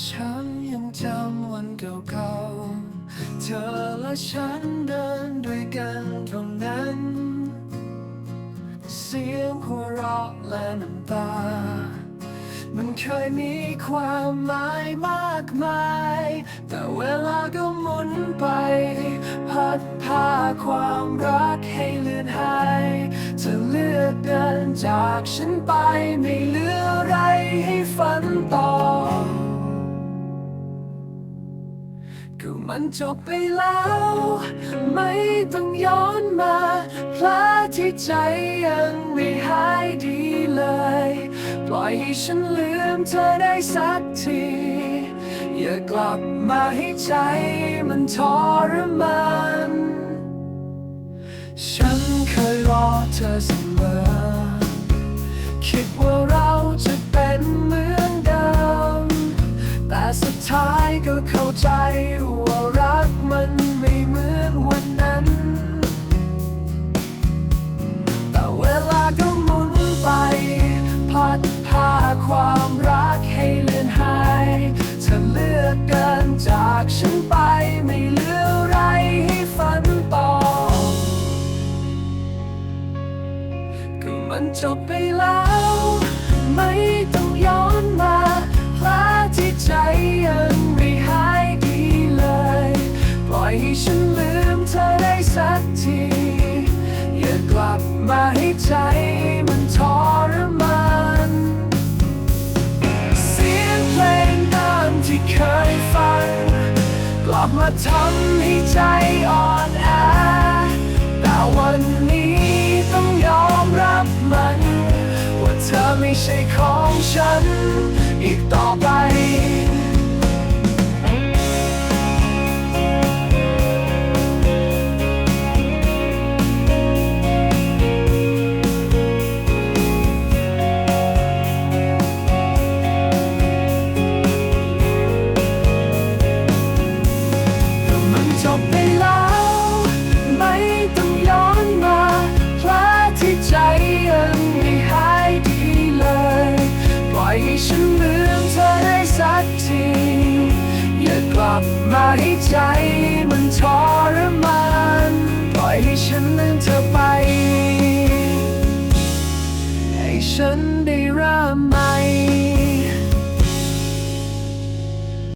ฉันยังจำวันเก่าๆ เธอและฉันเดินด้วยกันตรงนั้น เสียงหัวเราะและน้ำตา มันเคยมีความหมายมากมาย แต่เวลาก็หมุนไป พัดพาความรักให้เลือนหายจะเลือกเดินจากฉันไปไม่เหลืออะไรให้ฝันต่อ ก็มันจบไปแล้ว ไม่ต้องย้อนมาพลาที่ใจยังไม่หายดีเลย ปล่อยให้ฉันลืมเธอได้สักที อย่ากลับมาให้ใจมันทรมานฉันเคยรอเธอเสมอคิดว่า ใจว่ารักมันไม่เหมือนวันนั้น แต่เวลาก็หมุนไป พัดพาความรักให้เลือนหายเธอเลือกเดินจากฉันไปไม่เหลือไรให้ฝันต่อ ก็มันจบไปแล้ว ไม่ต้องย้อน มาให้ใจมันทรมานเสียงเพลงเดิมที่เคยฟัง กลับมาทำให้ใจอ่อนแอแต่วันนี้ต้องยอมรับมัน ว่าเธอไม่ใช่ของฉัน อีกต่อไป มาให้ใจมันทรมานปล่อยให้ฉันนั้นเธอไป ให้ฉันได้ร่ำไหม